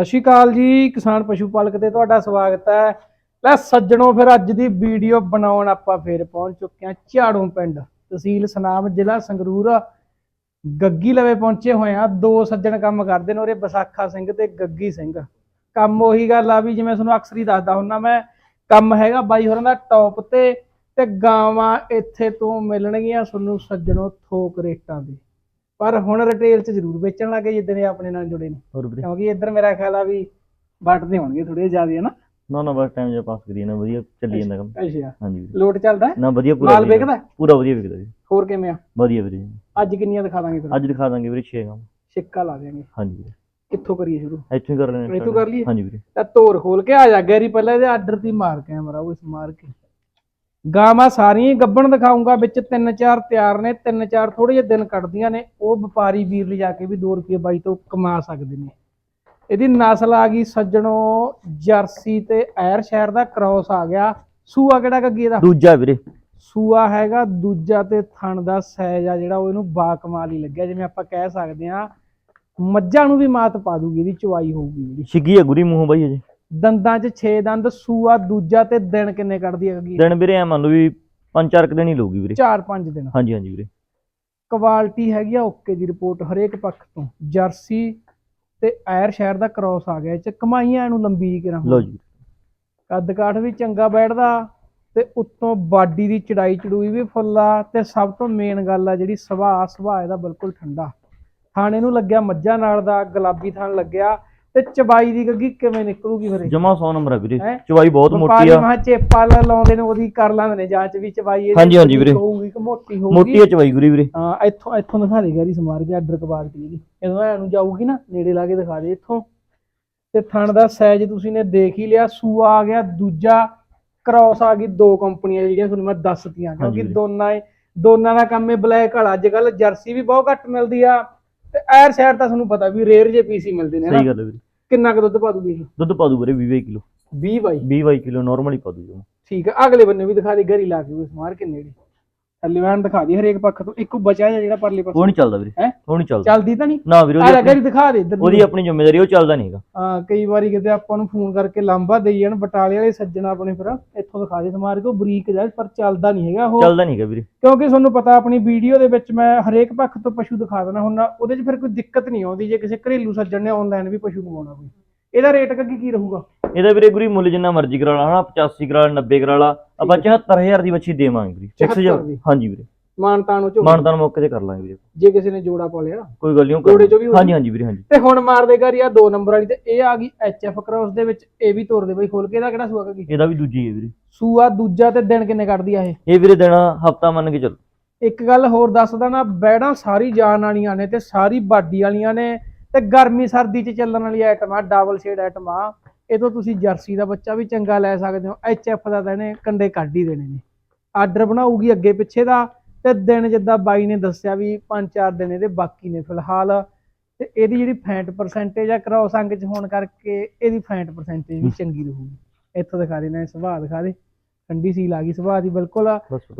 ਸਤਿ ਸ਼੍ਰੀ ਅਕਾਲ ਜੀ, ਕਿਸਾਨ ਪਸ਼ੂ ਪਾਲਕ ਤੇ ਤੁਹਾਡਾ ਸਵਾਗਤ ਹੈ। ਲੈ ਸੱਜਣੋ, ਫਿਰ ਅੱਜ ਦੀ ਵੀਡੀਓ ਬਣਾਉਣ ਆਪਾਂ ਫੇਰ ਪਹੁੰਚ ਚੁੱਕੇ ਹਾਂ ਝਾੜੂ ਪਿੰਡ। ਤਹਿਸੀਲ ਸਨਾਮ, ਜ਼ਿਲ੍ਹਾ ਸੰਗਰੂਰ। ਗੱਗੀ ਲਵੇ ਪਹੁੰਚੇ ਹੋਏ ਆ ਦੋ ਸੱਜਣ ਕੰਮ ਕਰਦੇ ਨੇ ਉਰੇ, ਵਿਸਾਖਾ ਸਿੰਘ ਤੇ ਗੱਗੀ ਸਿੰਘ। ਕੰਮ ਉਹੀ ਗੱਲ ਆ ਵੀ ਜਿਵੇਂ ਤੁਹਾਨੂੰ ਅਕਸਰ ਹੀ ਦੱਸਦਾ ਹੁੰਨਾ ਮੈਂ ਕੰਮ ਹੈਗਾ ਬਾਈ ਹੋਰਾਂ ਦਾ ਟੌਪ ਤੇ ਤੇ ਗਾਵਾਂ ਇੱਥੇ ਤੋਂ ਮਿਲਣਗੀਆਂ ਤੁਹਾਨੂੰ ਸੱਜਣੋ ਥੋਕ ਰੇਟਾਂ ਦੀ ਪਰ ਹੁਣ ਰਿਟੇਲ 'ਚ ਜ਼ਰੂਰ ਵੇਚਣ ਲੱਗੇ ਜਿੱਦਣ ਇਹ ਆਪਣੇ ਨਾਲ ਜੁੜੇ ਨੇ। ਹੋਰ ਵੀਰੇ? ਕਿਉਂਕਿ ਇੱਧਰ ਮੇਰਾ ਖਿਆਲ ਆ ਵੀ ਵੱਟਦੇ ਹੋਣਗੇ ਥੋੜੇ ਜ਼ਿਆਦਾ ਹਨਾ? ਨਾ ਨਾ ਬਸ ਟਾਈਮ ਜਿਹਾ ਪਾਸ ਕਰੀਏ ਨਾ ਵਧੀਆ ਚੱਲੀ ਜਾਂਦਾ ਕੰਮ। ਅੱਛਾ ਹਾਂਜੀ ਵੀਰੇ। ਲੋਟ ਚੱਲਦਾ ਹੈ? ਨਾ ਵਧੀਆ ਪੂਰਾ ਮਾਲ ਵਧੀਆ। ਵਿਕਦਾ ਹੈ? ਪੂਰਾ ਵਧੀਆ ਵਿਕਦਾ ਜੀ। ਹੋਰ ਕਿਵੇਂ ਆ? ਵਧੀਆ ਵੀਰੇ। ਅੱਜ ਕਿੰਨੀਆਂ ਦਿਖਾ ਦਾਂਗੇ ਫਿਰ? ਅੱਜ ਦਿਖਾ ਦਾਂਗੇ ਵੀਰੇ 6 ਕੰਮ। ਸਿੱਕਾ ਲਾ ਦੇਾਂਗੇ ਹਾਂਜੀ ਵੀਰੇ। ਕਿੱਥੋਂ ਕਰੀਏ ਸ਼ੁਰੂ? ਇੱਥੋਂ ਹੀ ਕਰ ਲੈਣੇ ਇੱਥੋਂ? ਕਰ ਲਈਏ? ਹਾਂਜੀ ਵੀਰੇ। ਤਾਂ ਤੋਰ ਖੋਲ ਕੇ ਆ ਜਾ ਗੈਰੀ ਪਹਿਲਾਂ ਇਹਦੇ ਆਰਡਰ ਦੀ ਮਾਰ ਕੈਮਰਾ ਉਹ ਇਸ ਮਾਰ ਕੇ। ਗਾਵਾਂ ਸਾਰੀਆਂ ਹੀ ਗੱਬਣ ਦਿਖਾਉਂਗਾ ਵਿੱਚ ਤਿੰਨ ਚਾਰ ਤਿਆਰ ਨੇ ਤਿੰਨ ਚਾਰ ਥੋੜੇ ਜਿਹੇ ਦਿਨ ਕੱਢਦੀਆਂ ਨੇ ਉਹ ਵਪਾਰੀ ਵੀਰ ਲਿਜਾ ਕੇ ਵੀ 2 ਰੁਪਏ ਬਾਈ ਤੋਂ ਕਮਾ ਸਕਦੇ ਨੇ। ਇਹਦੀ ਨਸਲ ਆ ਗਈ ਸੱਜਣੋ ਜਰਸੀ ਤੇ ਐਰ ਸ਼ਹਿਰ ਦਾ ਕ੍ਰਾਸ ਆ ਗਿਆ। ਸੂਆ ਕਿਹੜਾ ਗੱਗੀ ਇਹਦਾ? ਦੂਜਾ ਵੀਰੇ। ਸੂਆ ਹੈਗਾ ਦੂਜਾ ਤੇ ਥਣ ਦਾ ਸਾਈਜ਼ ਆ ਜਿਹੜਾ ਉਹ ਇਹਨੂੰ ਬਾ ਕਮਾਲ ਹੀ ਲੱਗਿਆ ਜਿਵੇਂ ਆਪਾਂ ਕਹਿ ਸਕਦੇ ਆ ਮੱਝਾਂ ਨੂੰ ਵੀ ਮਾਤ ਪਾ ਦੂਗੀ ਇਹਦੀ ਚਵਾਈ ਹੋਊਗੀ ਜਿਹੜੀ। ਛਿੱਗੀ ਹੈ ਗੁਰੀ ਮੂੰਹ ਬਾਈ ਅਜੇ। ਦੰਦਾਂ 'ਚ 6 ਦੰਦ ਸੂਆ ਦੂਜਾ ਤੇ ਦਿਨ ਕਿੰਨੇ ਕੱਢਦੀ ਹੈਗੀ ਦਿਨ ਵੀਰੇ ਐ ਮੰਨ ਲਓ ਵੀ ਪੰਜ ਚਾਰ ਕੁ ਦਿਨ ਹੀ ਲਊਗੀ ਵੀਰੇ। 4-5 ਦਿਨ। ਹਾਂਜੀ ਹਾਂਜੀ ਵੀਰੇ। ਕੁਆਲਿਟੀ ਹੈਗੀ ਆ ਓਕੇ ਦੀ ਰਿਪੋਰਟ ਹਰੇਕ ਪੱਖ ਤੋਂ। ਜਰਸੀ ਤੇ ਐਰ ਸ਼ਹਿਰ ਦਾ ਕ੍ਰਾਸ ਆ ਗਿਆ ਇਹ ਚ ਕਮਾਈਆਂ ਇਹਨੂੰ ਲੰਬੀ ਕਰਾਂ ਲਓ ਜੀ। ਕੱਦ ਕਾਠ ਵੀ ਚੰਗਾ ਬੈਠਦਾ ਤੇ ਉੱਤੋਂ ਬਾਡੀ ਦੀ ਚੜਾਈ ਚੜੂਈ ਵੀ ਫੁੱਲ ਆ ਤੇ ਸਭ ਤੋਂ ਮੇਨ ਗੱਲ ਆ ਜਿਹੜੀ ਸੁਭਾਅ ਸੁਭਾਅ ਇਹਦਾ ਬਿਲਕੁਲ ਠੰਡਾ। ਥਾਣੇ ਨੂੰ ਲੱਗਿਆ ਮੱਝਾਂ ਨਾਲ ਦਾ ਗੁਲਾਬੀ ਥਾਣ ਲੱਗਿਆ। ਤੇ ਚਬਾਈ ਦੀ ਗੱਗੀ ਕਿਵੇਂ ਨਿਕਲੂਗੀ ਫਿਰ? ਜਮਾ 100 ਨੰਬਰ ਆ ਵੀਰੇ ਹੈਂ? ਚਵਾਈ ਬਹੁਤ ਮੋਟੀ ਆ ਮਹਾ ਚੇਪਾ ਲਾ- ਲਾਉਂਦੇ ਨੇ ਉਹਦੀ ਕਰ ਲਾਂਦੇ ਨੇ ਜਾਂਚ ਵੀ ਚਬਾਈ ਇਹਦੀ ਹਾਂਜੀ, ਹਾਂਜੀ ਵੀਰੇ। ਹੋਊਗੀ ਕਿ ਮੋਟੀ ਹੋਊਗੀ ਮੋਟੀ ਆ ਚਵਾਈ ਗੁਰੀ ਵੀਰੇ ਹਾਂ ਇੱਥੋਂ ਇੱਥੋਂ ਦਿਖਾ ਦੇ ਗੈਰੀ ਸਮਾਰ ਕੇ ਆਰਡਰ ਕੁਆਲਿਟੀ ਇਹਦੀ ਜਦੋਂ ਐ ਨੂੰ ਜਾਊਗੀ ਨਾ ਨੇੜੇ ਲਾ ਕੇ ਦਿਖਾ ਦੇ ਇੱਥੋਂ ਤੇ ਥਣ ਦਾ ਸਾਈਜ਼ ਤੁਸੀਂ ਨੇ ਦੇਖ ਹੀ ਲਿਆ ਸੂਆ ਆ ਗਿਆ ਦੂਜਾ ਕ੍ਰਾਸ ਆ ਗਈ ਦੋ ਕੰਪਨੀਆਂ ਜਿਹੜੀਆਂ ਤੁਹਾਨੂੰ ਮੈਂ ਦੱਸਤੀਆਂ ਕਿਉਂਕਿ। ਦੋਨਾਂ ਹੀ ਦੋਨਾਂ ਦਾ ਕੰਮ ਹੈ ਬਲੈਕ ਵਾਲਾ ਅੱਜ ਕੱਲ ਜਰਸੀ ਵੀ ਬਹੁਤ ਘੱਟ ਮਿਲਦੀ ਆ ਤੇ ਐਰ ਸ਼ਹਿਰ ਤਾਂ ਤੁਹਾਨੂੰ ਪਤਾ ਵੀ ਰੇਅਰ ਜੇ ਪੀਸੀ ਮਿਲਦੇ ਨੇ ਸਹੀ ਗੱਲ ਹੈ ਵੀਰੇ। ਕਿੰਨਾ ਕੁ ਦੁੱਧ ਪਾ ਦੂਗੀ ਇਹ? ਦੁੱਧ ਪਾ ਦੂ ਵੀਰੇ 20 ਕਿਲੋ। 20 ਬਾਈ? 20 ਕਿਲੋ ਨਾਰਮਲ ਹੀ ਪਾ ਦੂ ਜਮਾ ਠੀਕ ਆ ਅਗਲੇ ਬੰਨੇ ਵੀ ਦਿਖਾ ਦੇ ਗਰੀ ਲਾ ਕੇ ਉਸ ਮਾਰ ਕੇ ਨੇੜੇ ਥੱਲੇ ਵੈਣ ਦਿਖਾ ਦੀ ਹਰੇਕ ਪੱਖ ਤੋਂ ਇੱਕੋ ਬਚਿਆ ਜਿਹਾ ਜਿਹੜਾ ਪਰਲੇ ਪਾਸੇ। ਉਹ ਨਹੀਂ ਚੱਲਦਾ ਵੀਰੇ ਹੈਂ? ਉਹ ਨਹੀਂ ਚੱਲਦਾ। ਚੱਲਦੀ ਤਾਂ ਨਹੀਂ? ਨਾ ਵੀਰੇ ਆ ਉਹਦੀ ਆਪਣੀ- ਦਿਖਾ ਦੇ ਇੱਧਰ ਦੀ। ਉਹਦੀ ਆਪਣੀ ਜ਼ਿੰਮੇਵਾਰੀ ਉਹ ਚੱਲਦਾ ਨਹੀਂ ਹੈਗਾ। ਹਾਂ ਕਈ ਵਾਰੀ ਕਿਤੇ ਆਪਾਂ ਨੂੰ ਫੋਨ ਕਰਕੇ ਲਾਂਬਾ ਦੇਈ ਜਾਣ ਬਟਾਲੇ ਵਾਲੇ ਸੱਜਣ ਆਪਣੇ ਫਿਰ ਇੱਥੋਂ ਦਿਖਾ ਦੇ ਸਮਾਰ ਕੇ ਉਹ ਬਰੀਕ ਜਾ ਪਰ ਚੱਲਦਾ ਨਹੀਂ ਹੈਗਾ ਉਹ। ਚੱਲਦਾ ਨਹੀਂ ਹੈਗਾ ਵੀਰੇ। ਕਿਉਂਕਿ ਤੁਹਾਨੂੰ ਪਤਾ ਆਪਣੀ ਵੀਡੀਓ ਦੇ ਵਿੱਚ ਮੈਂ ਹਰੇਕ ਪੱਖ ਤੋਂ ਪਸ਼ੂ ਦਿਖਾ ਦੇਣਾ ਹੁਣ ਉਹਦੇ 'ਚ ਫਿਰ ਕੋਈ ਦਿੱਕਤ ਨਹੀਂ ਆਉਂਦੀ ਜੇ ਕਿਸੇ ਘਰੇਲੂ ਸੱਜਣ ਨੇ ਆਨਲਾਈਨ ਵੀ ਪਸ਼ੂ ਮੰਗਾਉਣਾ ਕੋਈ। ਇਹਦਾ ਰੇਟ ਕੱਗੀ ਕੀ ਰਹੂਗਾ? ਇਹਦਾ ਵੀਰੇ ਗੁਰੀ ਮੁੱਲ ਜਿੰਨਾ ਮਰਜ਼ੀ ਕਰਾ ਲਾ ਹਨਾ? 85 ਕਰਾ ਲਾ 90 ਕਰਾ ਲਾ ਆਪਾਂ 74000 ਦੀ ਬੱਚੀ ਦੇਵਾਂਗੇ ਵੀਰੇ। ਫਿਕਸ 74 ਦੀ? ਹਾਂਜੀ ਵੀਰੇ। ਮਾਨਤਾਨ ਉਹ ਚ ਮਾਨਦਾਨ ਮੌਕੇ ਤੇ ਕਰ ਲਾਂਗੇ ਵੀਰੇ। ਜੇ ਕਿਸੇ ਨੇ ਜੋੜਾ ਪਾ ਲਿਆ? ਕੋਈ ਗੱਲ ਨਹੀਂ ਜੋੜੇ ਚੋਂ ਵੀ ਹਾਂਜੀ ਹਾਂਜੀ ਵੀਰੇ ਹਾਂਜੀ। ਤੇ ਹੁਣ ਮਾਰ ਦੇ ਘਰ ਆ ਦੋ ਨੰਬਰ ਵਾਲੀ ਤੇ ਇਹ ਆ ਗਈ ਐਚਐਫ ਕ੍ਰੋਸ ਦੇ ਵਿੱਚ ਇਹ ਵੀ ਤੋਰ ਦੇ ਬਈ ਖੋਲ ਕੇ ਇਹਦਾ ਕਿਹੜਾ ਸੂਆ ਕੱਗੀ ਇਹਦਾ ਵੀ ਦੂਜੀ ਹੈ ਵੀਰੇ। ਸੂਆ ਦੂਜਾ ਤੇ ਦਿਨ ਕਿੰਨੇ ਕੱਢਦੀ ਆ ਇਹ? ਇਹ ਵੀਰੇ ਦੇਣਾ ਹਫਤਾ ਮੰਨ ਕੇ ਚੱਲ। ਇੱਕ ਗੱਲ ਹੋਰ ਦੱਸਦਾ ਨਾ ਬੈੜਾਂ ਸਾਰੀ ਜਾਨ ਵਾਲੀਆਂ ਨੇ ਤੇ ਸਾਰੀ ਬਾਡੀ ਵਾਲੀਆਂ ਨੇ ਤੇ ਗਰਮੀ ਸਰਦੀ 'ਚ ਚੱਲਣ ਵਾਲੀ ਆਈਟਮ ਆ ਡਬਲ ਸ਼ੇਡ ਆਈਟਮ ਆ। ਇਹ ਤੋਂ ਤੁਸੀਂ ਜਰਸੀ ਦਾ ਬੱਚਾ ਵੀ ਚੰਗਾ ਲੈ ਸਕਦੇ ਹੋ ਐਚਐਫ ਦਾ ਤਾਂ ਇਹਨੇ ਕੰਡੇ ਕੱਢ ਹੀ ਦੇਣੇ ਨੇ। ਆਰਡਰ ਬਣਾਊਗੀ ਅੱਗੇ ਪਿੱਛੇ ਦਾ ਤੇ ਦਿਨ ਜਿੱਦਾਂ ਬਾਈ ਨੇ ਦੱਸਿਆ ਵੀ 5-4 ਦਿਨ ਇਹਦੇ ਬਾਕੀ ਨੇ ਫਿਲਹਾਲ। ਤੇ ਇਹਦੀ ਜਿਹੜੀ ਫੈਂਟ ਪਰਸੈਂਟੇਜ ਆ ਕ੍ਰੋਸ ਅੰਗ 'ਚ ਹੋਣ ਕਰਕੇ ਇਹਦੀ ਫੈਂਟ ਪਰਸੈਂਟੇਜ ਵੀ ਚੰਗੀ ਰਹੂਗੀ। ਇੱਥੋਂ ਦਿਖਾ ਦੇਣਾ ਸੁਭਾਅ ਦਿਖਾ ਦੇ। ਠੰਡੀ ਸੀਲ ਆ ਗਈ ਸੁਭਾਅ ਦੀ ਬਿਲਕੁਲ।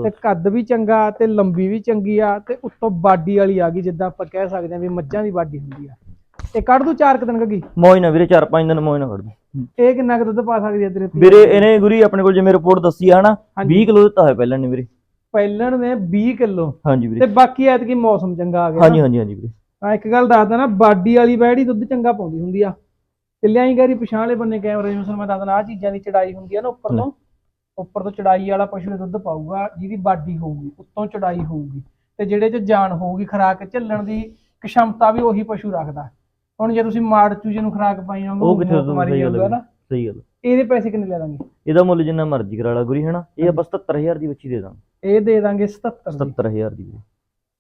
ਤੇ ਕੱਦ ਵੀ ਚੰਗਾ ਤੇ ਲੰਬੀ ਵੀ ਚੰਗੀ ਆ ਤੇ ਉੱਤੋਂ ਬਾਡੀ ਵਾਲੀ ਆ ਗਈ ਜਿੱਦਾਂ ਆਪਾਂ ਕਹਿ ਸਕਦੇ ਆ ਵੀ ਮੱਝਾਂ ਦੀ ਬਾਡੀ ਹੁੰਦੀ ਆ। ਇਹ ਕੱਢ ਦੂ ਚਾਰ ਕੁ ਦਿਨ ਗੱਗੀ ਮੌਜ ਨਾ ਵੀਰੇ 4-5 ਦਿਨ ਮੌਜ ਨਾ ਕੱਢ ਦੂੰ। ਇਹ ਕਿੰਨਾ ਕੁ ਦੁੱਧ ਪਾ ਸਕਦੀ ਆ ਤੇਰੇ ਤੇ? ਵੀਰੇ ਇਹਨੇ ਗੁਰੀ ਆਪਣੇ ਕੋਲ ਜਿਵੇਂ ਰਿਪੋਰਟ ਦੱਸੀ ਆ ਹਨਾ ਹਾਂਜੀ। 20 ਕਿਲੋ ਦਿੱਤਾ ਹੋਇਆ ਪਹਿਲਾਂ ਨੇ ਵੀਰੇ। ਪਹਿਲਣ ਨੇ 20 ਕਿਲੋ। ਹਾਂਜੀ ਤੇ ਵੀਰੇ ਬਾਕੀ ਐਤਕੀ ਮੌਸਮ ਚੰਗਾ ਆ ਗਿਆ ਹਾਂਜੀ ਹਾਂਜੀ ਹਾਂਜੀ ਵੀਰੇ। ਹਾਂ ਇੱਕ ਗੱਲ ਦੱਸਦਾ ਨਾ ਬਾਡੀ ਵਾਲੀ ਬੈੜੀ ਦੁੱਧ ਚੰਗਾ ਪਾਉਂਦੀ ਹੁੰਦੀ ਆ। ਤਿੱਲਿਆਂ ਹੀ ਗੈਰੀ ਪਛਾਣ ਵਾਲੇ ਬੰਨੇ ਕੈਮਰੇ ਨੂੰ ਮੈਂ ਦੱਸਦਾ ਆ ਚੀਜ਼ਾਂ ਦੀ ਚੜਾਈ ਹੁੰਦੀ ਆ ਨਾ ਉੱਪਰ ਤੋਂ। ਉੱਪਰ ਤੋਂ ਚੜਾਈ ਵਾਲਾ ਪਸ਼ੂ ਦੁੱਧ ਪਾਊਗਾ ਜਿਹਦੀ ਬਾਡੀ ਹੋਊਗੀ ਉੱਤੋਂ ਚੜਾਈ ਹੋਊਗੀ। ਤੇ ਜਿਹੜੇ ਚ ਜਾਨ ਹੋਊਗੀ ਖਰਾਕ ਝੱਲਣ ਦੀ ਕਿਸ਼ਮਤਾ ਵੀ ਉਹੀ ਪਸ਼ੂ ਰੱਖਦਾ। ਹੁਣ ਜੇ ਤੁਸੀਂ ਮਾੜ ਚੂਜੇ ਨੂੰ ਖਰਾਕ ਪਾਈ ਜਾਓਗੇ ਉਹ ਕਿੱਥੇ ਤੁਹਾਨੂੰ ਸਹੀ ਗੱਲ ਹੈ ਸਹੀ ਗੱਲ ਇਹਦੇ ਪੈਸੇ ਕਿੰਨੇ ਲੈ ਦਾਂਗੇ? ਇਹਦਾ ਮੁੱਲ ਜਿੰਨਾ ਮਰਜ਼ੀ ਕਰਾ ਲਾ ਗੁਰੀ ਹਨਾ? ਇਹ ਆਪਾਂ 77000 ਦੀ ਬੱਚੀ ਦੇ ਦਾਂਗੇ। ਇਹ ਦੇ ਦਾਂਗੇ 77 ਦੀ। 77000 ਦੀ ਵੀਰੇ।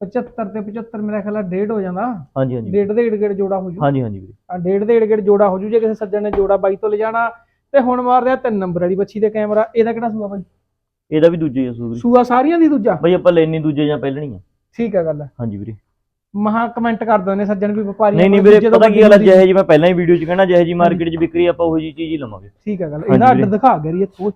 75 ਤੇ 75 ਮੇਰਾ ਖਿਆਲ ਆ ਡੇਢ ਹੋ ਜਾਂਦਾ। ਹਾਂਜੀ ਹਾਂਜੀ। ਡੇਢ ਦੇ ਏੜ ਜੋੜਾ ਹੋ ਜੂ। ਹਾਂਜੀ ਹਾਂਜੀ ਵੀਰੇ। ਆ ਡੇਢ ਦੇ ਏੜ ਜੋੜਾ ਹੋ ਜੂ ਜੇ ਕਿਸੇ ਸੱਜਣ ਨੇ ਜੋੜਾ ਬਾਈ ਤੋਂ ਲੈ ਜਾਣਾ ਤੇ ਹੁਣ ਮਾਰ ਰਿਹਾ ਤਿੰਨ ਨੰਬਰ ਵਾਲੀ ਬੱਚੀ ਦੇ ਕੈਮਰਾ। ਇਹਦਾ ਕਿਹੜਾ ਸੂਆ ਬਾਈ? ਇਹਦਾ ਵੀ ਦੂਜੇ ਆ ਸੂਰੀ ਸੂਆ ਸਾਰੀਆਂ ਦੀ ਦੂਜਾ? ਬਈ ਆਪਾਂ ਲੈਣੀ ਦੂਜੇ ਜਾਂ ਪਹਿਲਣੀ ਆ। ਠੀਕ ਹੈ ਗੱਲ ਹਾਂਜੀ ਵੀਰੇ। ਮਹਾ ਕਮੈਂਟ ਕਰ ਦਿੰਦੇ ਸੱਜਣ ਵੀ ਵਪਾਰੀ ਨਹੀਂ ਨਹੀਂ ਵੀਰੇ ਪਤਾ ਕੀ ਗੱਲ ਹੈ ਜਿਹੇ ਜੀ ਮੈਂ ਪਹਿਲਾਂ ਹੀ ਵੀਡੀਓ 'ਚ ਕਹਿਣਾ ਜਿਹੇ ਜੀ ਮਾਰਕੀਟ 'ਚ ਵਿਕਰੀ ਆਪਾਂ ਉਹੀ ਜੀ ਚੀਜ਼ ਹੀ ਲਵਾਂਗੇ। ਠੀਕ ਹੈ ਗੱਲ ਇਹਦਾ ਆਰਡਰ। ਦਿਖਾ ਗਰੀ ਇੱਥੋਂ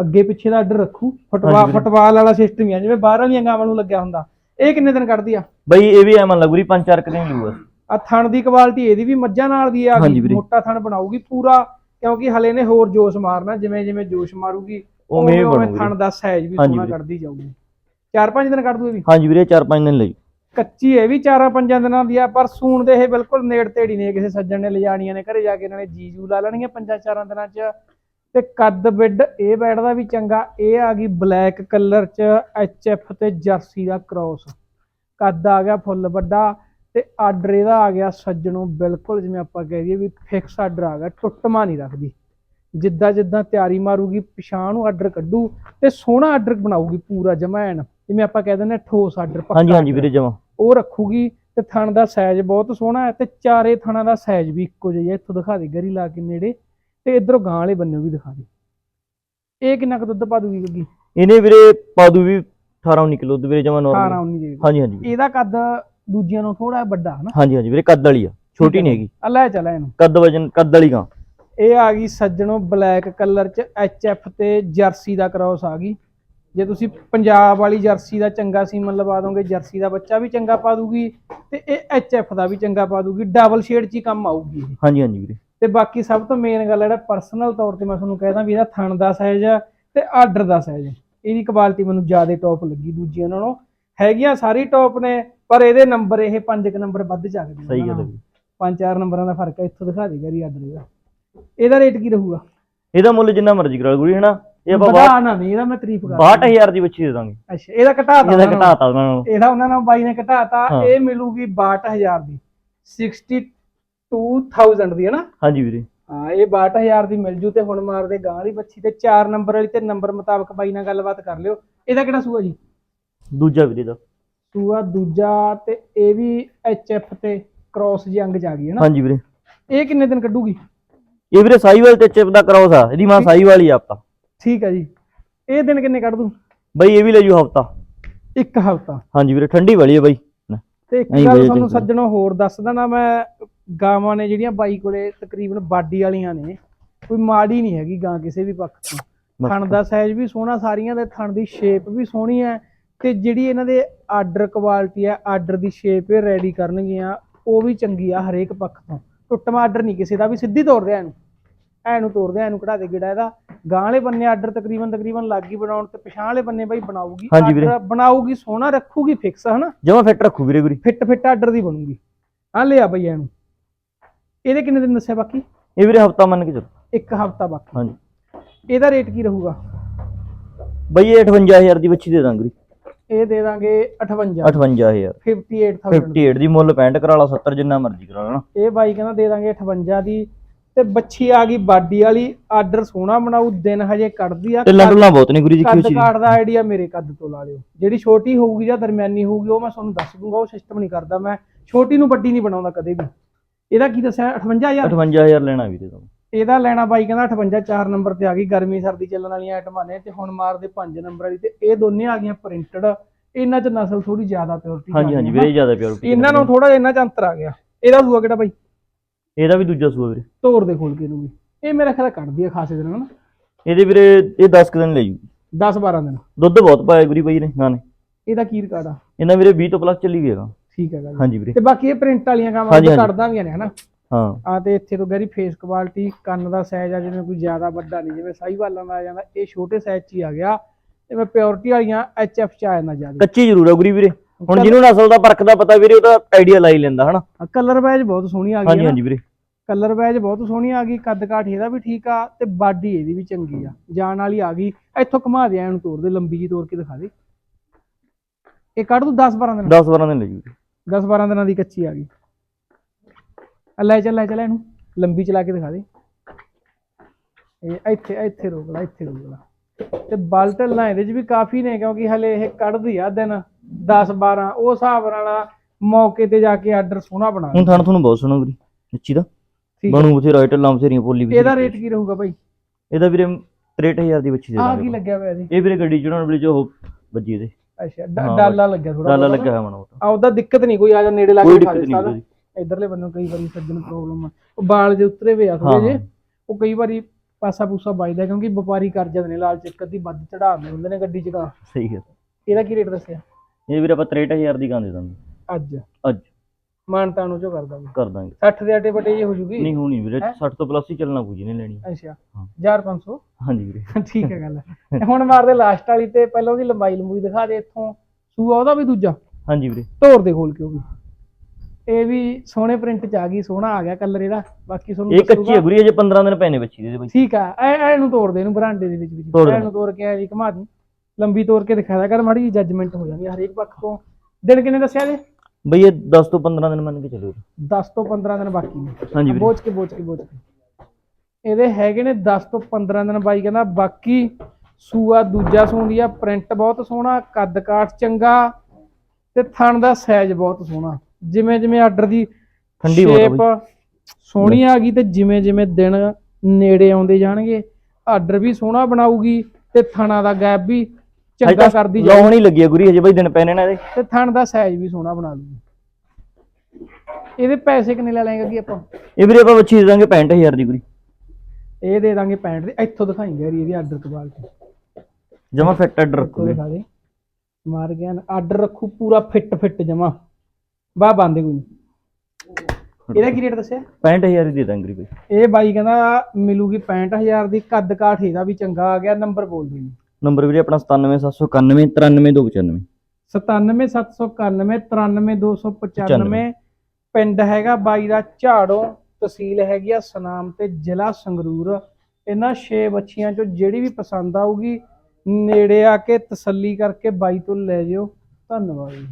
ਅੱਗੇ ਪਿੱਛੇ ਦਾ ਆਰਡਰ ਰੱਖੂ ਫਟਵਾ। ਫਟਵਾਲ ਵਾਲਾ ਸਿਸਟਮ ਹੀ ਜਿਵੇਂ ਬਾਹਰ ਵਾਲੀਆਂ ਗਾਵਾਂ ਨੂੰ ਲੱਗਿਆ ਹੁੰਦਾ। ਇਹ ਕਿੰਨੇ ਦਿਨ ਕੱਢਦੀ ਆ? ਬਈ ਇਹ ਵੀ ਐ ਮੰਨ ਲਾ ਗੁਰੀ ਪੰਜ ਚਾਰ ਕੁ ਦਿਨ ਲੂਗਾ ਆ ਥਣ ਦੀ ਕੁਆਲਿਟੀ ਇਹਦੀ ਵੀ ਮੱਝਾਂ ਨਾਲ ਦੀ ਆ। ਮੋਟਾ ਥਣ ਬਣਾਊਗੀ ਪੂਰਾ ਕਿਉਂਕਿ ਹਲੇ ਨੇ ਹੋਰ ਜੋਸ਼ ਮਾਰਨਾ ਜਿਵੇਂ ਜਿਵੇਂ ਜੋਸ਼ ਮਾਰੂਗੀ ਉਵੇਂ ਥਣ ਦਾ ਸਾਈਜ਼ ਵੀ ਸੋਹਣਾ। ਕੱਢਦੀ ਜਾਊਗੀ। ਚਾਰ ਪੰਜ ਦਿਨ ਕੱਢ ਦੂ ਇਹ ਵੀ? ਹਾਂਜੀ ਵੀਰੇ 4-5 ਦਿਨ ਲਈ। ਕੱਚੀ ਇਹ ਵੀ ਚਾਰਾਂ ਪੰਜਾਂ ਦਿਨਾਂ ਦੀ ਆ ਪਰ ਸੂਣ ਦੇ ਇਹ ਬਿਲਕੁਲ ਨੇੜ ਤੇੜੀ ਨੇ ਕਿਸੇ ਸੱਜਣ ਨੇ ਲਿਜਾਣੀਆਂ ਨੇ ਘਰੇ ਜਾ ਕੇ ਇਹਨਾਂ ਨੇ ਜੀਜੂ ਲਾ ਲੈਣੀਆਂ ਪੰਜਾਂ ਚਾਰਾਂ ਦਿਨਾਂ 'ਚ। ਤੇ ਕੱਦ ਬਿੱਡ ਇਹ ਬੈਠਦਾ ਵੀ ਚੰਗਾ ਇਹ ਆ ਗਈ ਬਲੈਕ ਕਲਰ 'ਚ ਐਫ ਤੇ ਜਰਸੀ ਦਾ ਕ੍ਰਾਸ। ਕੱਦ ਆ ਗਿਆ ਫੁੱਲ ਵੱਡਾ ਤੇ ਆਰਡਰ ਇਹਦਾ ਆ ਗਿਆ ਸੱਜਣੋਂ ਬਿਲਕੁਲ ਜਿਵੇਂ ਆਪਾਂ ਕਹਿ ਦਈਏ ਵੀ ਫਿਕਸ ਆਰਡਰ ਆ ਗਿਆ ਟੁੱਟਮਾ ਨਹੀਂ ਰੱਖਦੀ। ਜਿੱਦਾਂ ਜਿੱਦਾਂ ਤਿਆਰੀ ਮਾਰੂਗੀ ਪਛਾਣ ਨੂੰ ਆਰਡਰ ਕੱਢੂ ਤੇ ਸੋਹਣਾ ਆਰਡਰ ਬਣਾਊਗੀ ਪੂਰਾ ਜਮੈਣ ਜਿਵੇਂ ਆਪਾਂ ਕਹਿ ਦਿੰਦੇ ਠੋਸ ਆਰਡਰ ਹਾਂਜੀ ਹਾਂਜੀ ਵੀਰੇ ਜਮਾ। ਉਹ ਰੱਖੂਗੀ ਤੇ ਥਣ ਦਾ ਸਾਈਜ਼ ਬਹੁਤ ਸੋਹਣਾ ਹੈ ਤੇ ਚਾਰੇ ਥਣਾਂ ਦਾ ਸਾਈਜ਼ ਵੀ ਇੱਕੋ ਜਿਹਾ ਹੀ ਹੈ। ਇੱਥੋਂ ਦਿਖਾ ਦੇ ਗਰੀ ਲਾ ਕੇ ਨੇੜੇ ਤੇ ਇਧਰੋਂ ਗਾਂ ਵਾਲੇ ਬੰਨੇ ਵੀ ਦਿਖਾ ਦੇ। ਇਹ ਕਿੰਨਾ ਕੁ ਦੁੱਧ ਪਾ ਦੂਗੀ ਗੱਗੀ? ਇਹਨੇ ਵੀਰੇ ਪਾ ਦੂ ਵੀ 18-19 ਕਿਲੋ ਵੀਰੇ ਜਮਾ 18 ਨੋਰਮਲ 19 ਹਾਂਜੀ ਹਾਂਜੀ। ਇਹਦਾ ਕੱਦ ਦੂਜਿਆਂ ਨੂੰ ਥੋੜਾ ਵੱਡਾ ਹਨਾ? ਹਾਂਜੀ ਹਾਂਜੀ ਵੀਰੇ ਕੱਦ ਵਾਲੀ ਆ। ਛੋਟੀ ਨਹੀਂ ਹੈਗੀ। ਆ ਲੈ ਚੱਲ ਇਹਨੂੰ। ਕੱਦ ਵਜਨ ਕੱਦ ਵਾਲੀ ਗਾਂ। ਇਹ ਆ ਗਈ ਸੱਜਣੋ ਬਲੈਕ ਕਲਰ ਚ ਐਫ ਤੇ ਜਰਸੀ ਦਾ ਕ੍ਰਾਸ ਆ ਗਈ। ਜੇ ਤੁਸੀਂ ਪੰਜਾਬ ਵਾਲੀ ਜਰਸੀ ਦਾ ਚੰਗਾ ਸੀਮਨ ਲਵਾ ਦੋਗੇ ਜਰਸੀ ਦਾ ਬੱਚਾ ਵੀ ਚੰਗਾ ਪਾ ਦੂਗੀ ਤੇ ਇਹ ਐਫ ਦਾ ਵੀ ਚੰਗਾ ਪਾ ਦੂਗੀ ਡਬਲ ਸ਼ੇਡ ਚ ਹੀ ਕੰਮ ਆਊਗੀ ਇਹ। ਹਾਂਜੀ ਹਾਂਜੀ ਵੀਰੇ। ਤੇ ਬਾਕੀ ਸਭ ਤੋਂ ਮੇਨ ਗੱਲ ਜਿਹੜਾ ਪਰਸਨਲ ਤੌਰ ਤੇ ਮੈਂ ਤੁਹਾਨੂੰ ਕਹਿਦਾ ਵੀ ਇਹਦਾ ਥਣ ਦਾ ਸਾਈਜ਼ ਆ ਤੇ ਆਰਡਰ ਦਾ ਸਾਈਜ਼ ਇਹਦੀ ਕੁਆਲਿਟੀ ਮੈਨੂੰ ਜ਼ਿਆਦਾ ਟੌਪ ਲੱਗੀ ਦੂਜੀਆਂ ਨਾਲੋਂ। ਹੈਗੀਆਂ ਸਾਰੀ ਟੌਪ ਨੇ ਪਰ ਇਹਦੇ ਨੰਬਰ ਇਹ ਪੰਜ ਕੁ ਨੰਬਰ ਵੱਧ ਚੱਕਦੇ ਸਹੀ ਗੱਲ ਹੈ ਵੀਰੇ। ਪੰਜ ਚਾਰ ਨੰਬਰਾਂ ਦਾ ਫ਼ਰਕ ਹੈ ਇੱਥੋਂ ਦਿਖਾ ਦੇ ਗਰੀ ਆਰਡਰ ਇਹਦਾ ਇਹਦਾ ਰੇਟ ਕੀ ਰਹੂਗਾ? ਇਹਦਾ ਮੁੱਲ ਜਿੰਨਾ ਮਰਜ਼ੀ ਕਰਾ ਲਓ ਗੁਰੀ ਹਨਾ? ਇਹ ਆਪਾਂ ਵਧਾ ਨਾ ਨਹੀਂ ਇਹਦਾ ਮੈਂ ਤਾਰੀਫ ਕਰ 62000 ਦੀ ਬੱਚੀ ਦੇ ਦਾਂਗੇ। ਅੱਛਾ ਇਹਦਾ ਘਟਾਤਾ ਇਹਦਾ। ਘਟਾਤਾ ਉਹਨਾਂ ਨੂੰ। ਇਹਦਾ ਉਹਨਾਂ ਨਾਲ ਬਾਈ ਨੇ ਘਟਾਤਾ। ਇਹ ਮਿਲੂਗੀ 62000 ਦੀ। 62000 ਦੀ ਹੈ ਨਾ? ਹਾਂਜੀ ਵੀਰੇ। ਹਾਂ ਇਹ 62000 ਦੀ ਮਿਲ ਜੂ ਤੇ ਹੁਣ ਮਾਰਦੇ ਗਾਂ ਵਾਲੀ ਬੱਚੀ ਤੇ 4 ਨੰਬਰ ਵਾਲੀ ਤੇ ਨੰਬਰ ਮੁਤਾਬਕ ਬਾਈ ਨਾਲ ਗੱਲਬਾਤ ਕਰ ਲਿਓ। ਇਹਦਾ ਕਿਹੜਾ ਸੂਆ ਜੀ? ਦੂਜਾ ਵੀਰੇ ਦਾ। ਸੂਆ ਦੂਜਾ ਤੇ ਇਹ ਵੀ ਐਫ ਤੇ ਕ੍ਰਾਸ ਜੀ ਅੰਗ ਆ ਗਈ ਹੈ ਨਾ? ਹਾਂਜੀ ਵੀਰੇ। ਇਹ ਕਿੰਨੇ ਦਿਨ ਕੱਢੂਗੀ? ਇਹ ਵੀਰੇ ਸਾਈਵਾਲ ਤੇ ਚਿਪ ਦਾ ਕਰਾਉਸ ਆ ਇਹਦੀ ਮਾਂ ਸਾਈਵਾਲ ਹੀ ਆ ਆਪਾਂ ਠੀਕ ਹੈ ਜੀ। ਇਹ ਦਿਨ ਕਿੰਨੇ ਕੱਢ ਦੂ? ਬਈ ਇਹ ਵੀ ਲੈ ਜੂ ਹਫਤਾ। ਇੱਕ ਹਫਤਾ। ਹਾਂਜੀ ਵੀਰੇ ਠੰਡੀ ਵਾਲੀ ਹੈ ਬਈ। ਤੇ ਇੱਕ ਗੱਲ ਤੁਹਾਨੂੰ। ਸੱਜਣੋ ਹੋਰ ਦੱਸ ਦੇਣਾ ਮੈਂ ਗਾਵਾਂ ਨੇ ਜਿਹੜੀਆਂ ਬਾਈ ਕੋਲੇ ਤਕਰੀਬਨ ਬਾਡੀ ਵਾਲੀਆਂ ਨੇ ਕੋਈ ਮਾੜੀ ਨਹੀਂ ਹੈਗੀ ਗਾਂ ਕਿਸੇ ਵੀ ਪੱਖ ਤੋਂ। ਥਣ ਦਾ ਸਾਈਜ਼ ਵੀ ਸੋਹਣਾ ਸਾਰੀਆਂ ਦੇ ਥਣ ਦੀ ਸ਼ੇਪ ਵੀ ਸੋਹਣੀ ਹੈ ਤੇ ਜਿਹੜੀ ਇਹਨਾਂ ਦੇ ਆਰਡਰ ਕੁਆਲਿਟੀ ਹੈ ਆਰਡਰ ਦੀ ਸ਼ੇਪ ਇਹ ਰੈਡੀ ਕਰਨਗੀਆਂ ਉਹ ਵੀ ਚੰਗੀ ਆ ਹਰੇਕ ਪੱਖ ਤੋਂ। ਟੁੱਟਮਾ ਆਰਡਰ ਨਹੀਂ ਕਿਸੇ ਦਾ ਵੀ ਸਿੱਧੀ ਤੋਰਦੇ ਆ ਇਹਨੂੰ ਐਨੂੰ ਤੋਰਦੇ ਆ ਇਹਨੂੰ ਕਢਾ ਦੇ ਗਿੜਾ ਇਹਦਾ। ਗਾਂ ਵਾਲੇ ਬੰਨੇ ਆਰਡਰ ਤਕਰੀਬਨ ਤਕਰੀਬਨ ਲੱਗ ਹੀ ਬਣਾਉਣ ਤੇ ਪਛਾਣ ਵਾਲੇ ਬੰਨੇ ਬਾਈ ਹਾਂਜੀ ਵੀਰੇ। Order ਬਣਾਊਗੀ ਸੋਹਣਾ ਰੱਖੂਗੀ ਫਿਕਸ ਹਨਾ? ਜਮਾ ਫਿੱਟ ਰੱਖੂ ਵੀਰੇ ਗੁਰੀ ਫਿੱਟ ਫਿੱਟ ਆਰਡਰ ਦੀ ਬਣੂਗੀ। ਆ ਲਿਆ ਬਈ ਇਹਨੂੰ ਇਹਦੇ ਕਿੰਨੇ ਦਿਨ ਦੱਸਿਆ ਬਾਕੀ? ਇਹ ਵੀਰੇ ਹਫਤਾ ਮੰਨ ਕੇ ਚੱਲੋ। ਇੱਕ ਹਫਤਾ ਬਾਕੀ। ਹਾਂਜੀ। ਇਹਦਾ ਰੇਟ ਕੀ ਰਹੂਗਾ? ਬਈ ਇਹ 58000 ਦੀ ਬੱਚੀ ਦੇ ਦਾਂਗੇ ਵੀਰੇ। ਇਹ ਦੇ ਦਾਂਗੇ 58 58000 58000 58 ਦੀ ਮੁੱਲ 65 ਕਰਾ ਲਾ 70 ਜਿੰਨਾ ਮਰਜ਼ੀ ਕਰਾ ਲੈਣਾ ਇਹ ਬਾਈ ਕਹਿੰਦਾ ਦੇ ਦਾਂਗੇ 58 ਦੀ ਤੇ ਬੱਚੀ ਆ ਗਈ ਬਾਡੀ ਵਾਲੀ ਆਰਡਰ ਸੋਹਣਾ ਬਣਾਉ ਦਿਨ ਹਜੇ ਕੱਢਦੀ ਆ। ਤੇ ਲੰਡੂਲਾਂ ਬਹੁਤ ਨੇ ਗੁਰੀ ਕੱਦ ਹੋਈ ਕਾਰਡ ਦਾ ਆਈਡੀਆ ਮੇਰੇ ਕੱਦ ਤੋਂ ਲਾ ਲਿਓ। ਜਿਹੜੀ ਛੋਟੀ ਹੋਊਗੀ ਜਾਂ ਦਰਮਿਆਨੀ ਹੋਊਗੀ ਉਹ ਮੈਂ ਤੁਹਾਨੂੰ ਦੱਸ ਦੂੰਗਾ ਉਹ ਸਿਸਟਮ ਨਹੀਂ ਕਰਦਾ ਮੈਂ। ਛੋਟੀ ਨੂੰ ਵੱਡੀ ਨਹੀਂ ਬਣਾਉਂਦਾ ਕਦੇ ਵੀ। ਇਹਦਾ ਕੀ ਦੱਸਿਆ? 58000 58000 ਲੈਣਾ ਵੀਰੇ ਤੋਂ ਇਹਦਾ ਲੈਣਾ ਬਾਈ ਕਹਿੰਦਾ 58 4 ਨੰਬਰ ਤੇ ਆ ਗਈ ਗਰਮੀ ਸਰਦੀ ਚੱਲਣ ਵਾਲੀਆਂ ਆਈਟਮਾਂ ਨੇ ਤੇ ਹੁਣ ਮਾਰਦੇ 5 ਨੰਬਰ ਵਾਲੀ ਤੇ ਇਹ ਦੋਨੇ ਆ ਗਈਆਂ ਪ੍ਰਿੰਟਡ ਇਹਨਾਂ ਚ ਨਸਲ ਥੋੜੀ ਜ਼ਿਆਦਾ ਪਿਓਰਟੀ ਹਾਂਜੀ ਹਾਂਜੀ ਵੀਰੇ ਜ਼ਿਆਦਾ ਪਿਓਰਿਟੀ ਇਹਨਾਂ ਨੂੰ ਥੋੜਾ ਜਿਹਾ ਇਹਨਾਂ ਚ ਅੰਤਰ ਆ ਗਿਆ। ਇਹਦਾ ਸੂਆ ਕਿਹੜਾ ਬਾਈ? ਇਹਦਾ ਵੀ ਦੂਜਾ ਸੂਆ ਵੀਰੇ। ਤੋਰ ਦੇ ਖੋਲ ਕੇ ਨੂੰ ਵੀ। ਇਹ ਮੇਰਾ ਖਿਆਲ ਕੱਢਦੀ ਆ ਖਾਸੇ ਦਿਨ ਹਨਾ? ਇਹਦੇ ਵੀਰੇ ਇਹ 10 ਕੁ ਦਿਨ ਲੈ ਜੂ 10 12 ਦਿਨ। ਦੁੱਧ ਬਹੁਤ ਪਾਇਆ ਗੁਰੀ ਬਾਈ ਨੇ ਗਾਂ ਨੇ ਇਹਦਾ ਕੀ ਰਿਕਾਰਡ ਆ? ਇਹਨਾਂ ਵੀਰੇ 20 ਤੋਂ ਪਲੱਸ ਚੱਲੀ ਗਏਗਾ ਠੀਕ ਹੈ ਗੱਲ। ਹਾਂਜੀ ਵੀਰੇ। ਤੇ ਬਾਕੀ ਇਹ ਪ੍ਰਿੰਟ ਵਾਲੀਆਂ ਹਾਂਜੀ, ਹਾਂਜੀ। ਕੱਢਦਾ ਵੀ ਨੇ ਹਨਾ? ਹਾਂ। ਆ ਤੇ ਇੱਥੇ ਤੋਂ ਗੈਰੀ ਫੇਸ ਕੁਆਲਿਟੀ ਕੰਨ ਦਾ ਸਾਈਜ਼ ਆ ਜਿਵੇਂ ਕੋਈ ਜ਼ਿਆਦਾ ਵੱਡਾ ਨਹੀਂ ਜਿਵੇਂ ਸਾਈਵਾਲਾਂ ਦਾ ਆ ਜਾਂਦਾ ਇਹ ਛੋਟੇ ਸਾਈਜ਼ 'ਚ ਹੀ ਆ ਗਿਆ। ਤੇ ਮੈਂ ਪਿਓਰਟੀ ਵਾਲੀਆਂ ਐਫ 'ਚ ਆ ਜਾਂਦਾ ਜ਼ਿਆਦਾ। ਕੱਚੀ ਜ਼ਰੂਰ ਆ ਗੁਰੀ ਵੀਰੇ। ਹੁਣ ਜਿਹਨੂੰ ਨਸਲ ਦਾ ਪਰਖ ਦਾ ਪਤਾ ਵੀਰੇ ਉਹਦਾ ਆਈਡੀਆ ਲਾਈ ਲੈਂਦਾ ਹਨਾ? ਕਲਰ ਵੈਜ ਬਹੁਤ ਸੋਹਣੀ ਆ ਹਾਂਜੀ ਗਈ ਹਾਂਜੀ ਵੀਰੇ। ਕਲਰ ਵੈਜ ਬਹੁਤ ਸੋਹਣੀ ਆ ਗਈ ਕੱਦ ਕਾਠ ਇਹਦਾ ਵੀ ਠੀਕ ਆ ਤੇ ਬਾਡੀ ਇਹਦੀ ਵੀ ਚੰਗੀ ਆ ਜਾਣ ਵਾਲੀ ਆ ਗਈ। ਇੱਥੋਂ ਘੁਮਾ ਦੇ ਇਹਨੂੰ ਤੋਰ ਦੇ ਲੰਬੀ ਜੀ ਤੋਰ ਕੇ ਦਿਖਾ ਦੇ। ਇਹ ਕੱਢ ਦੂ 10 12 ਦਿਨ 10 12 ਦਿਨ ਲੈ ਜੂ ਵੀਰੇ 10 12 ਦਿਨਾਂ ਦੀ ਕੱਚੀ ਆ ਗਈ। ਲੈ ਚੱਲ ਲੈ ਚੱਲ ਇਹਨੂੰ ਲੰਬੀ ਚਲਾ ਕੇ ਦਿਖਾ ਦੇ। ਇਹ ਇੱਥੇ ਇੱਥੇ ਰੋਕ ਲਾ ਇੱਥੇ ਰੋਕ ਲਾ। ਤੇ ਬਲਟਲ ਨਾ ਇਹਦੇ ਚ ਵੀ ਕਾਫੀ ਨੇ ਕਿਉਂਕਿ ਹਲੇ ਇਹ ਕੱਢਦੀ ਆ ਦਿਨ। 10 12 ਉਹ ਹਿਸਾਬ ਨਾਲ ਮੌਕੇ ਤੇ ਜਾ ਕੇ ਆਰਡਰ ਸੋਹਣਾ ਬਣਾ ਹੁਣ ਥਣ ਤੁਹਾਨੂੰ ਬਹੁਤ ਸੋਹਣਾ ਵੀਰੇ ਨਿੱਚੀ ਦਾ। ਠੀਕ ਆ। ਬਣੂ ਬਥੇਰਾ ਆਈਟਲ ਲਾਮ ਬਥੇਰੀਆਂ ਪੋਲੀ ਵੀ ਇਹਦਾ ਰੇਟ ਕੀ ਰਹੂਗਾ ਭਾਈ ਇਹਦਾ ਵੀਰੇ 63000 ਦੀ ਬੱਚੀ ਦੇ ਆ ਕੀ ਦਾਂਗੇ ਲੱਗਿਆ ਹੋਇਆ ਜੀ ਇਹ ਵੀਰੇ ਗੱਡੀ ਚੜਾਉਣ ਵੇਲੇ ਜੋ ਉਹ ਵੱਜੀ ਇਹਦੇ। ਅੱਛਾ ਡ- ਹਾਂ, ਡਾਲਾ ਲੱਗਿਆ ਥੋੜਾ ਡਾਲਾ ਲੱਗਾ ਹੈ ਮਣਾ ਉਹ ਤਾਂ ਆ ਉਹਦਾ ਦਿੱਕਤ ਨਹੀਂ ਕੋਈ ਆ ਜਾ ਨੇੜੇ ਲਾ ਕੋਈ ਕੇ ਖਾ ਦਿੱਕਤ ਦੇ ਨਹੀਂ ਸਾਰਾ। ਵੀਰੇ ਇਧਰਲੇ ਬੰਨੋਂ ਕਈ ਵਾਰੀ ਸੱਜਣ ਪ੍ਰੋਬਲਮ ਆ। ਉਹ ਬਾਲ ਜੇ ਉਤਰੇ ਹੋਏ ਆ ਥੋੜੇ ਹਾਂ, ਜੇ ਹਾਂ। ਉਹ ਕਈ ਵਾਰੀ ਪਾਸਾ ਪੂਸਾ ਵੱਜਦਾ ਕਿਉਂਕਿ ਵਪਾਰੀ ਕਰ ਜਾਂਦੇ ਨੇ ਲਾਲ ਚੱਕਰ ਦੀ ਵੱਧ ਚੜਾਉਂਦੇ ਹੁੰਦੇ ਨੇ ਗੱਡੀ ਚੜਾ ਸਹੀ ਹੈ ਇਹਦਾ ਕੀ ਰੇਟ ਦੱਸਿਆ? ਇਹ ਵੀਰੇ ਆਪਾਂ 63000 ਦੀ ਗਾਂ ਦੇ ਦਾਂਗੇ। ਅੱਜ। ਅੱਜ। ਮਾਨਤਾ ਨੂੰ ਜੋ ਕਰ ਦਾਂਗੇ ਕਰ ਦਾਂਗੇ 60 ਦੇ ਆਟੇ ਬਟੇ ਜੇ ਹੋ ਜੂਗੀ? ਨਹੀਂ ਹੋਣੀ ਵੀਰੇ ਹੈਂ? 60 ਤੋਂ ਪਲੱਸ ਹੀ ਚੱਲਣਾ ਕੋਈ ਜਿਹਨੇ ਲੈਣੀ। ਅੱਛਾ ਹਾਂ। 1500 ਹਾਂਜੀ ਵੀਰੇ। ਠੀਕ ਹੈ ਗੱਲ ਹੁਣ ਮਾਰਦੇ ਲਾਸਟ ਵਾਲੀ ਤੇ ਪਹਿਲਾਂ ਉਹਦੀ ਲੰਬਾਈ ਲੰਬੂਈ ਦਿਖਾ ਦੇ ਇੱਥੋਂ। ਸੂਆ ਉਹਦਾ ਵੀ ਦੂਜਾ? ਹਾਂਜੀ ਵੀਰੇ। ਧੋਰ ਦੇ ਖੋਲ ਕੇ ਉਹ ਵੀ। ਇਹ ਵੀ ਸੋਹਣੇ ਪ੍ਰਿੰਟ ਚ ਆ ਗਈ ਸੋਹਣਾ ਆ ਗਿਆ ਕਲਰ ਇਹਦਾ। ਬਾਕੀ ਤੁਹਾਨੂੰ ਇਹ ਕੱਚੀ। ਹੈ ਗੁਰੀ ਅਜੇ 15 ਦਿਨ ਪਏ ਨੇ ਬੱਚੀ ਦੇ ਬਾਈ ਠੀਕ ਆ ਐ ਐ ਨੂੰ ਤੋੜ ਦੇ ਇਹਨੂੰ ਬਰਾਂਡੇ ਦੇ ਵਿੱਚ ਵਿੱਚ ਐ। ਨੂੰ ਤੋੜ ਕੇ ਐ ਜੀ ਘੁਮਾ ਦੀ। ਲੰਬੀ ਤੋੜ ਕੇ ਦਿਖਾ ਦਿਆ ਕਰ ਮਾੜੀ ਜੀ ਜੱਜਮੈਂਟ ਹੋ ਜਾਂਦੀ ਹਰੇਕ ਪੱਖ ਤੋਂ। ਦਿਨ ਕਿੰਨੇ ਦੱਸਿਆ ਜੀ? ਬਈ ਇਹ 10 ਤੋਂ 15 ਦਿਨ ਮੰਨ ਕੇ ਚੱਲੋ 10 ਤੋਂ 15 ਦਿਨ ਬਾਕੀ ਨੇ। ਹਾਂਜੀ ਵੀਰੇ। ਬੋਝ ਕੇ ਬੋਝ ਕੇ ਬੋਝ ਕੇ। ਇਹਦੇ ਹੈਗੇ ਨੇ 10 ਤੋਂ 15 ਦਿਨ ਬਾਈ ਕਹਿੰਦਾ ਬਾਕੀ ਸੂਆ ਦੂਜਾ ਸੂੰਦੀ ਆ ਪ੍ਰਿੰਟ ਬਹੁਤ ਸੋਹਣਾ ਕੱਦ ਕਾਠ ਚੰਗਾ ਤੇ ਥਣ ਦਾ ਸਾਈਜ਼ ਬਹੁਤ ਸੋਹਣਾ। ਜਿਵੇਂ ਜਿਵੇਂ ਆਰਡਰ ਦੀ ਠੰਡੀ shape ਸੋਹਣੀ ਆ ਗਈ ਤੇ ਜਿਵੇਂ ਜਿਵੇਂ ਦਿਨ ਨੇੜੇ ਆਉਂਦੇ ਜਾਣਗੇ ਆਰਡਰ ਵੀ ਸੋਹਣਾ ਬਣਾਊਗੀ ਤੇ ਥਣਾ ਦਾ ਗੈਪ ਵੀ ਚੰਗਾ ਕਰਦੀ ਜਾਊ ਲਾਉਣ ਹੀ ਲੱਗੀ ਹੈ ਗੁਰੀ ਅਜੇ ਬਾਈ ਦਿਨ ਪਏ ਨੇ ਇਹਦੇ ਤੇ ਥਣ ਦਾ ਸਾਈਜ਼ ਵੀ ਸੋਹਣਾ ਬਣਾ ਲੂਗੀ ਇਹਦੇ ਪੈਸੇ ਕਿੰਨੇ ਲੈ ਲਾਂਗੇ ਕੀ ਆਪਾਂ? ਇਹ ਵੀਰੇ ਆਪਾਂ ਬੱਚੀ ਦੇ ਦਾਂਗੇ 65000 ਦੀ ਗੁਰੀ। ਇਹ ਦੇ ਦਾਂਗੇ 65 ਦੇ। ਇੱਥੋਂ ਦਿਖਾਈ ਗੈਰੀ ਇਹਦੀ ਆਰਡਰ ਤੋਂ ਬਾਅਦ। ਜਮਾ ਫਿੱਟ ਐਡ ਇੱਥੋਂ ਰੱਖੂਗੇ ਦਿਖਾ ਦੇ। ਮਾਰ ਗਿਆ ਆਰਡਰ ਰੱਖੂ ਪੂਰਾ ਫਿੱਟ ਫਿੱਟ ਜਮਾ। ਬਾ ਬੰਦੇ ਕੋਈ ਨੀ। ਇਹਦਾ ਕੀ ਰੇਟ ਦੱਸਿਆ? 65000 ਦੀ ਦੇ ਦਾਂਗੇ ਗੁਰੀ ਬਾਈ। ਇਹ ਬਾਈ ਕਹਿੰਦਾ ਮਿਲੂਗੀ 65000 ਦੀ ਕੱਦ ਕਾਠ ਇਹਦਾ ਵੀ ਚੰਗਾ ਆ ਗਿਆ ਨੰਬਰ ਬੋਲ ਦੇ। ਨੰਬਰ ਵੀਰੇ ਆਪਣਾ 97791 93295 97791 ਪਿੰਡ ਹੈਗਾ ਬਾਈ ਦਾ ਝਾੜੋ ਤਹਿਸੀਲ ਹੈਗੀ ਆ ਸਨਾਮ ਤੇ ਜ਼ਿਲ੍ਹਾ ਸੰਗਰੂਰ। ਇਹਨਾਂ 6 ਬੱਚੀਆਂ ਚੋਂ ਜਿਹੜੀ ਵੀ ਪਸੰਦ ਆਊਗੀ, ਨੇੜੇ ਆ ਕੇ ਤਸੱਲੀ ਕਰਕੇ ਬਾਈ ਤੋਂ ਲੈ ਜਿਓ। ਧੰਨਵਾਦ ਜੀ।